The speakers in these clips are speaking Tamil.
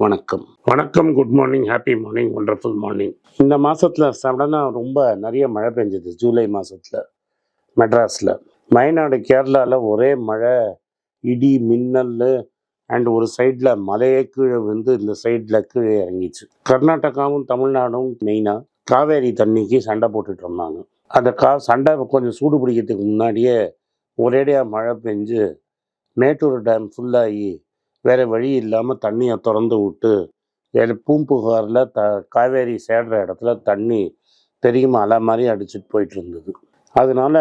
வணக்கம். வணக்கம் good morning happy morning wonderful morning இந்த மாதத்தில் சடனாக ரொம்ப நிறைய மழை பெஞ்சது ஜூலை மாதத்தில் மெட்ராஸில். வயநாடு கேரளாவில் ஒரே மழை இடி மின்னல் அண்ட் ஒரு சைடில் மலையே கீழே வந்து இந்த சைடில் கீழே இறங்கிச்சு. கர்நாடகாவும் தமிழ்நாடும் மெயினாக காவேரி தண்ணிக்கு சண்டை போட்டுட்டு இருந்தாங்க. அந்த கா சண்டை கொஞ்சம் சூடு பிடிக்கிறதுக்கு முன்னாடியே ஒரேடியாக மழை பெஞ்சு மேட்டூர் டேம் ஃபுல்லாகி வேறு வழி இல்லாமல் தண்ணியை திறந்து விட்டு பூம்புகாரில் த காவேரி சேடுற இடத்துல தண்ணி பெரிய அலை மாதிரி அடிச்சுட்டு போயிட்டு இருந்தது. அதனால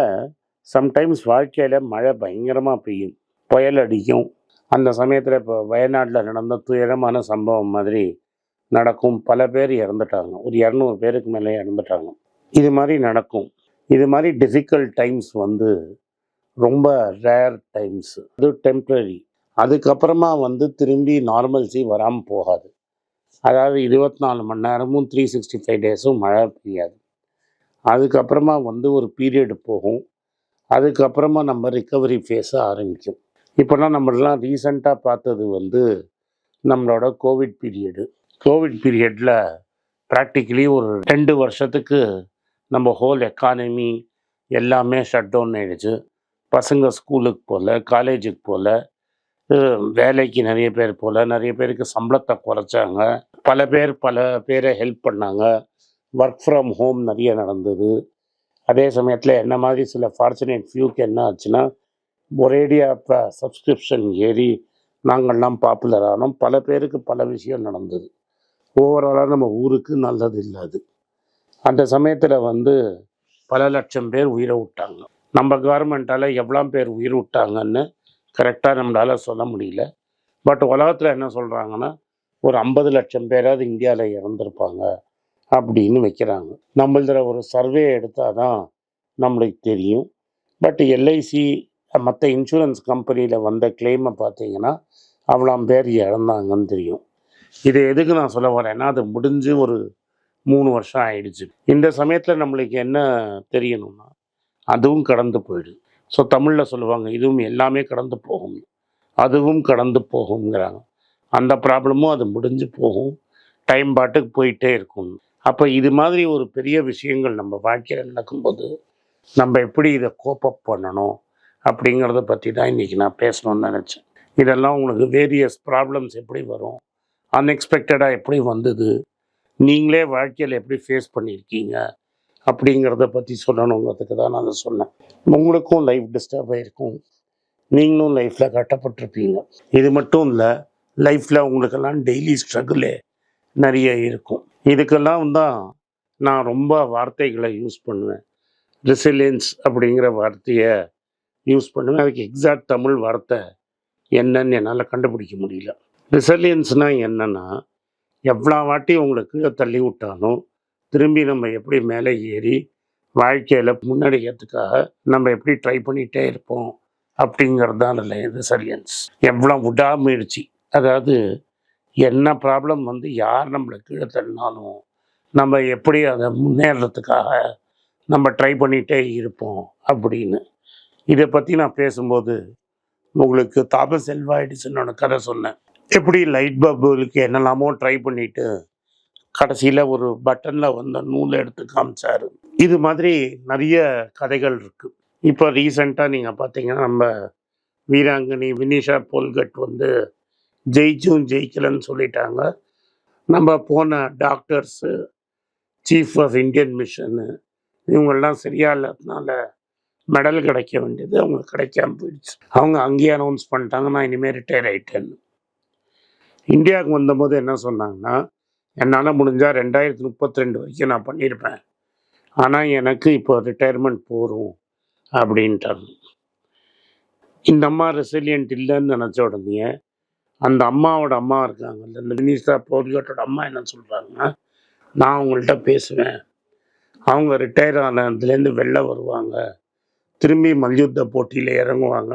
சம்டைம்ஸ் வாழ்க்கையில் மழை பயங்கரமாக பெய்யும். புயல் அடிக்கும். அந்த சமயத்தில் இப்போ வயநாட்டில் நடந்த துயரமான சம்பவம் மாதிரி நடக்கும். பல பேர் இறந்துட்டாங்க. ஒரு இரநூறு பேருக்கு மேலே இறந்துட்டாங்க. இது மாதிரி நடக்கும். இது மாதிரி டிஃபிகல்ட் டைம்ஸ் வந்து ரொம்ப ரேர் டைம்ஸ் அது டெம்ப்ரரி அதுக்கப்புறமா வந்து திரும்பி நார்மல்சி வராமல் போகாது. அதாவது இருபத்தி நாலு மணி நேரமும் த்ரீ சிக்ஸ்டி ஃபைவ் டேஸும் மழை பெய்யாது. அதுக்கப்புறமா வந்து ஒரு பீரியடு போகும். அதுக்கப்புறமா நம்ம ரிக்கவரி ஃபேஸை ஆரம்பிக்கும். இப்போலாம் நம்மளெலாம் ரீசண்டாக பார்த்தது வந்து நம்மளோட கோவிட் பீரியடு கோவிட் பீரியடில் ப்ராக்டிக்கலி ஒரு ரெண்டு வருஷத்துக்கு நம்ம ஹோல் எக்கானமி எல்லாமே ஷட் டவுன் ஆகிடுச்சு பசங்க ஸ்கூலுக்கு போகல காலேஜுக்கு போகல. வேலைக்கு நிறைய பேர் போகல நிறைய பேருக்கு சம்பளத்தை குறைச்சாங்க. பல பேர் பல பேரை ஹெல்ப் பண்ணாங்க. ஒர்க் ஃப்ரம் ஹோம் நிறைய நடந்தது. அதே சமயத்தில் என்ன மாதிரி சில ஃபார்ச்சுனேட் ஃபியூக்கு என்ன ஆச்சுன்னா ஒரேடியாக இப்போ சப்ஸ்கிரிப்ஷன் ஏறி நாங்கள்லாம் பாப்புலர் ஆனோம். பல பேருக்கு பல விஷயம் நடந்தது. ஓவராலாக நம்ம ஊருக்கு நல்லது இல்லை அது. அந்த சமயத்தில் வந்து பல லட்சம் பேர் உயிரை விட்டாங்க. நம்ம கவர்மெண்ட்டால் எவ்வளோ பேர் உயிர் விட்டாங்கன்னு கரெக்டாக நம்மளால் சொல்ல முடியல. பட் உலகத்தில் என்ன சொல்கிறாங்கன்னா ஒரு ஐம்பது லட்சம் பேராவது இந்தியாவில் இறந்துருப்பாங்க அப்படின்னு வைக்கிறாங்க. நம்மளதுல ஒரு சர்வே எடுத்தால் தான் நம்மளுக்கு தெரியும். பட் எல்ஐசி மற்ற இன்சூரன்ஸ் கம்பெனியில் வந்த கிளைமை பார்த்தீங்கன்னா அவ்வளோ பேர் இறந்தாங்கன்னு தெரியும். இது எதுக்கு நான் சொல்ல வரேன்னா அது முடிஞ்சு ஒரு மூணு வருஷம் ஆயிடுச்சு. இந்த சமயத்தில் நம்மளுக்கு என்ன தெரியணும்னா அதுவும் கடந்து போயிடுது. ஸோ தமிழில் சொல்லுவாங்க இதுவும் எல்லாமே கடந்து போகும். அதுவும் கடந்து போகுங்கிறாங்க அந்த ப்ராப்ளமும் அது முடிஞ்சு போகும். டைம் பாட்டுக்கு போயிட்டே இருக்கும். அப்போ இது மாதிரி ஒரு பெரிய விஷயங்கள் நம்ம வாழ்க்கையில் நடக்கும்போது நம்ம எப்படி இதை கோப்பப் பண்ணணும் அப்படிங்கிறத பற்றி தான் இன்றைக்கி நான் பேசணும்னு நினச்சேன். இதெல்லாம் உங்களுக்கு வேரியஸ் ப்ராப்ளம்ஸ் எப்படி வரும் அன்எக்ஸ்பெக்டடாக எப்படி வந்தது நீங்களே வாழ்க்கையில் எப்படி ஃபேஸ் பண்ணியிருக்கீங்க அப்படிங்கிறத பற்றி சொல்லணுங்கிறதுக்கு தான் நான் சொன்னேன். உங்களுக்கும் லைஃப் டிஸ்டர்ப் ஆகிருக்கும் நீங்களும் லைஃப்பில் கட்டப்பட்டிருப்பீங்க. இது மட்டும் இல்லை லைஃப்பில் உங்களுக்கெல்லாம் டெய்லி ஸ்ட்ரகிளே நிறைய இருக்கும். இதுக்கெல்லாம் தான் நான் ரொம்ப வார்த்தைகளை யூஸ் பண்ணுவேன். ரெசிலியன்ஸ் அப்படிங்கிற வார்த்தையை யூஸ் பண்ணுவேன். அதுக்கு எக்ஸாக்ட் தமிழ் வார்த்தை என்னன்னு என்னால் கண்டுபிடிக்க முடியல. ரெசிலியன்ஸ்னால் என்னென்னா எவ்வளோ வாட்டி உங்களுக்கு தள்ளி விட்டாலும் திரும்பி நம்ம எப்படி மேலே ஏறி வாழ்க்கையில் முன்னடிக்கிறதுக்காக நம்ம எப்படி ட்ரை பண்ணிகிட்டே இருப்போம் அப்படிங்கிறது தான் அதில் ரெசலியன்ஸ் எவ்வளோ விடாமுயற்சி. அதாவது என்ன ப்ராப்ளம் வந்து யார் நம்மளை கீழே தள்ளினாலும் நம்ம எப்படி அதை முன்னேறதுக்காக நம்ம ட்ரை பண்ணிகிட்டே இருப்போம் அப்படின்னு. இதை பற்றி நான் பேசும்போது உங்களுக்கு தாப எல்வா எடிசனோட கதை சொன்னேன். எப்படி லைட் பல்புகளுக்கு என்னெல்லாமோ ட்ரை பண்ணிவிட்டு கடைசியில் ஒரு பட்டனில் வந்த நூலை எடுத்து காமிச்சாரு. இது மாதிரி நிறைய கதைகள் இருக்குது இப்போ ரீசெண்டாக நீங்கள் பார்த்தீங்கன்னா நம்ம வீராங்கனி வினிஷா போல்கட் வந்து ஜெயிச்சும் ஜெயிக்கலன்னு சொல்லிட்டாங்க. நம்ம போன doctors chief of Indian mission இவங்கெல்லாம் சரியா இல்லாததுனால மெடல் கிடைக்க வேண்டியது அவங்களுக்கு கிடைக்காம போயிடுச்சு. அவங்க அங்கேயே அனௌன்ஸ் பண்ணிட்டாங்க நான் இனிமேல் ரிட்டையர் ஆகிட்டேன்னு இந்தியாவுக்கு வந்தபோது என்ன சொன்னாங்கன்னா என்னால் முடிஞ்சால் ரெண்டாயிரத்தி முப்பத்தி ரெண்டு வரைக்கும் நான் பண்ணியிருப்பேன். ஆனால் எனக்கு இப்போ ரிட்டையர்மெண்ட் போகும் அப்படின்ட்டாங்க இந்த அம்மா ரெசிலியன்ட் இல்லைன்னு நினச்ச உடனே அந்த அம்மாவோட அம்மா இருக்காங்கல்ல இந்த மினிஸ்டர் போர்கட்டோட அம்மா என்ன சொல்கிறாங்கன்னா நான் அவங்கள்ட்ட பேசுவேன். அவங்க ரிட்டையர் ஆனதுலேருந்து வெளில வருவாங்க. திரும்பி மல்யுத்த போட்டியில் இறங்குவாங்க.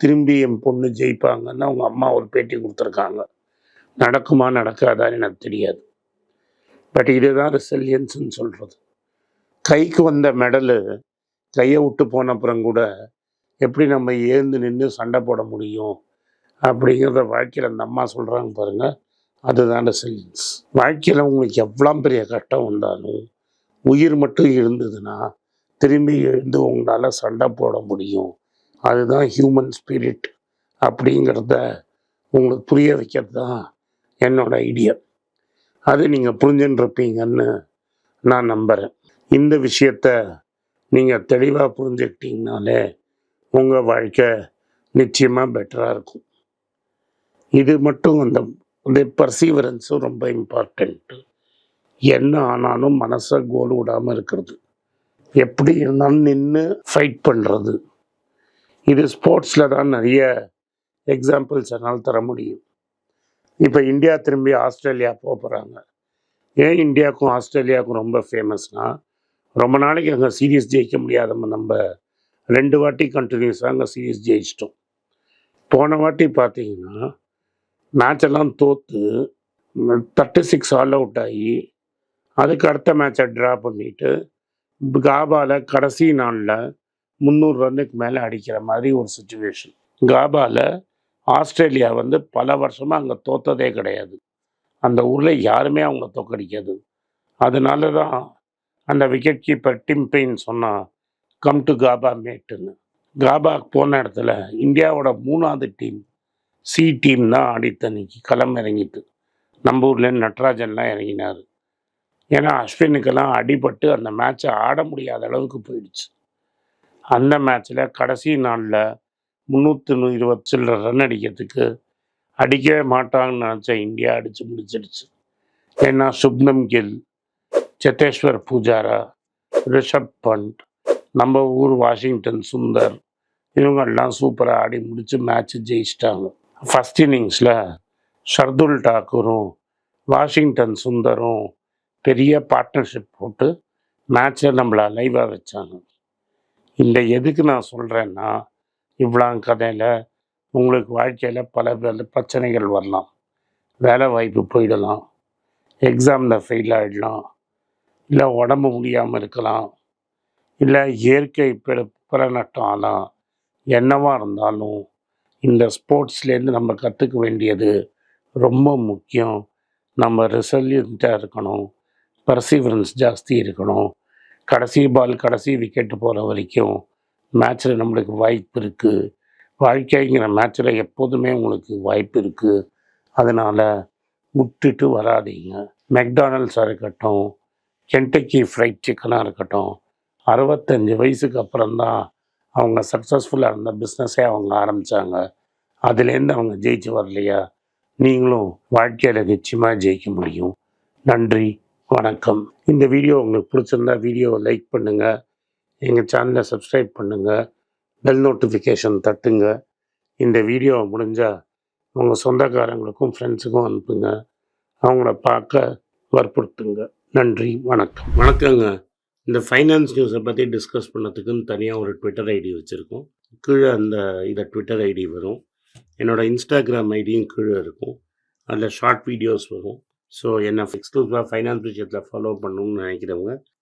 திரும்பி என் பொண்ணு ஜெயிப்பாங்கன்னு அவங்க அம்மா ஒரு பேட்டி கொடுத்துருக்காங்க. நடக்குமா நடக்காதான்னு எனக்கு தெரியாது. பட் இதுதான் ரெசிலியன்ஸ்னு சொல்கிறது கைக்கு வந்த மெடலு கையை விட்டு போன அப்புறம் கூட எப்படி நம்ம ஏந்து நின்று சண்டை போட முடியும் அப்படிங்கிறத வாழ்க்கையில் அந்த அம்மா சொல்கிறாங்க பாருங்கள் அதுதான் ரெசிலியன்ஸ் வாழ்க்கையில் உங்களுக்கு எவ்வளோ பெரிய கஷ்டம் வந்தாலும் உயிர் மட்டும் இருந்ததுன்னா திரும்பி எழுந்து உங்களால் சண்டை போட முடியும். அதுதான் ஹியூமன் ஸ்பிரிட் அப்படிங்கிறத உங்களுக்கு புரிய வைக்கிறது தான் என்னோட ஐடியா அது நீங்கள் புரிஞ்சுட்டுருப்பீங்கன்னு நான் நம்புகிறேன் இந்த விஷயத்த நீங்கள் தெளிவாக புரிஞ்சுக்கிட்டீங்கனாலே உங்கள் வாழ்க்கை நிச்சயமாக பெட்டராக இருக்கும். இது மட்டும் அந்த இந்த பர்சீவரன்ஸும் ரொம்ப இம்பார்ட்டண்ட்டு என்ன ஆனாலும் மனசை கோல் விடாமல் இருக்கிறது. எப்படி இருந்தாலும் நின்று ஃபைட் பண்ணுறது இது ஸ்போர்ட்ஸில் தான் நிறைய எக்ஸாம்பிள்ஸ் என்னால் தர முடியும். இப்போ இந்தியா திரும்பி ஆஸ்திரேலியா போக போகிறாங்க ஏன் இந்தியாவுக்கும் ஆஸ்திரேலியாவுக்கும் ரொம்ப ஃபேமஸ்னால் ரொம்ப நாளைக்கு அங்கே சீரியஸ் ஜெயிக்க முடியாதவங்க நம்ம ரெண்டு வாட்டி கண்டினியூஸாக அங்கே சீரியஸ் ஜெயிச்சிட்டோம். போன வாட்டி பார்த்தீங்கன்னா மேட்ச் எல்லாம் தோற்று தேர்ட்டி சிக்ஸ் ஆல் அவுட் ஆகி அதுக்கு அடுத்த மேட்சை ட்ரா பண்ணிவிட்டு காபாவில் கடைசி நாளில் முந்நூறு ரன்னுக்கு மேலே அடிக்கிற மாதிரி ஒரு சுச்சுவேஷன் காபாவில் ஆஸ்திரேலியா வந்து பல வருஷமாக அங்கே தோத்ததே கிடையாது. அந்த ஊரில் யாருமே அவங்க தோக்கடிக்காது அதனால தான் அந்த விக்கெட் கீப்பர் டிம் பெயின் சொன்னான் கம் டு காபா மேட்டுன்னு காபா போன இடத்துல இந்தியாவோட மூணாவது டீம் சி டீம் தான் ஆடித்தன்னைக்கு களம் இறங்கிட்டு. நம்ம ஊர்லேருந்து நட்ராஜன்லாம் இறங்கினார். ஏன்னா அஸ்வினுக்கெல்லாம் அடிபட்டு அந்த மேட்ச்சை ஆட முடியாத அளவுக்கு போயிடுச்சு. அந்த மேட்ச்சில் கடைசி நாளில் முந்நூற்றி இருபது சில்லற ரன் அடிக்கிறதுக்கு அடிக்கவே மாட்டாங்கன்னு நினச்சேன். இந்தியா அடித்து முடிச்சிடுச்சு ஏன்னா சுப்னம் கில் சத்தேஸ்வர் பூஜாரா ரிஷப் பண்ட் நம்ம ஊர் வாஷிங்டன் சுந்தர் இவங்கெல்லாம் சூப்பராக ஆடி முடித்து மேட்ச்சு ஜெயிச்சிட்டாங்க. ஃபஸ்ட் இன்னிங்ஸில் ஷர்துல் டாக்கூரும் வாஷிங்டன் சுந்தரும் பெரிய பார்ட்னர்ஷிப் போட்டு மேட்சை நம்மளை லைவாக வச்சாங்க. இந்த எதுக்கு நான் சொல்கிறேன்னா இவ்வளோ கதையில் உங்களுக்கு வாழ்க்கையில் பல பல பிரச்சனைகள் வரலாம். வேலை வாய்ப்பு போயிடலாம். எக்ஸாமில் ஃபெயில் ஆகிடலாம் இல்லை உடம்பு முடியாமல் இருக்கலாம். இல்லை இயற்கை பிற பிறநட்டம் ஆகலாம் என்னவாக இருந்தாலும் இந்த ஸ்போர்ட்ஸ்லேருந்து நம்ம கற்றுக்க வேண்டியது ரொம்ப முக்கியம். நம்ம ரெசல்யூண்ட்டாக இருக்கணும். பர்சீவரன்ஸ் ஜாஸ்தி இருக்கணும். கடைசி பால் கடைசி விக்கெட்டு போகிற வரைக்கும் மேட்ச்சில் நம்மளுக்கு வாய்ப்பு இருக்குது வாழ்க்கைங்கிற மேட்ச்சில் எப்போதுமே உங்களுக்கு வாய்ப்பு இருக்குது அதனால் விட்டுட்டு வராதீங்க. மெக்டானல்ஸாக இருக்கட்டும் கென்டக்கி ஃப்ரைட் சிக்கனாக இருக்கட்டும் அறுபத்தஞ்சு வயசுக்கு அப்புறம்தான் அவங்க சக்ஸஸ்ஃபுல்லாக இருந்த பிஸ்னஸே அவங்க ஆரம்பித்தாங்க அதுலேருந்து அவங்க ஜெயிச்சு வரலையா? நீங்களும் வாழ்க்கையில் நிச்சயமாக ஜெயிக்க முடியும். நன்றி வணக்கம். இந்த வீடியோ உங்களுக்கு பிடிச்சிருந்தா வீடியோவை லைக் பண்ணுங்கள் எங்கள் சேனலை சப்ஸ்கிரைப் பண்ணுங்கள் பெல் நோட்டிஃபிகேஷன் தட்டுங்க. இந்த வீடியோ முடிஞ்சால் உங்கள் சொந்தக்காரங்களுக்கும் ஃப்ரெண்ட்ஸுக்கும் அனுப்புங்க. அவங்கள பார்க்க வற்புறுத்துங்க. நன்றி வணக்கம். வணக்கங்க. இந்த ஃபைனான்ஸ் நியூஸை பற்றி டிஸ்கஸ் பண்ணதுக்குன்னு தனியாக ஒரு ட்விட்டர் ஐடி வச்சுருக்கோம். கீழே அந்த இதை ட்விட்டர் ஐடி வரும். என்னோடய இன்ஸ்டாகிராம் ஐடியும் கீழே இருக்கும். அதில் ஷார்ட் வீடியோஸ் வரும். ஸோ என்னை எக்ஸ்க்ளூசிவாக ஃபைனான்ஸ் விஷயத்தில் ஃபாலோ பண்ணணும்னு நினைக்கிறவங்க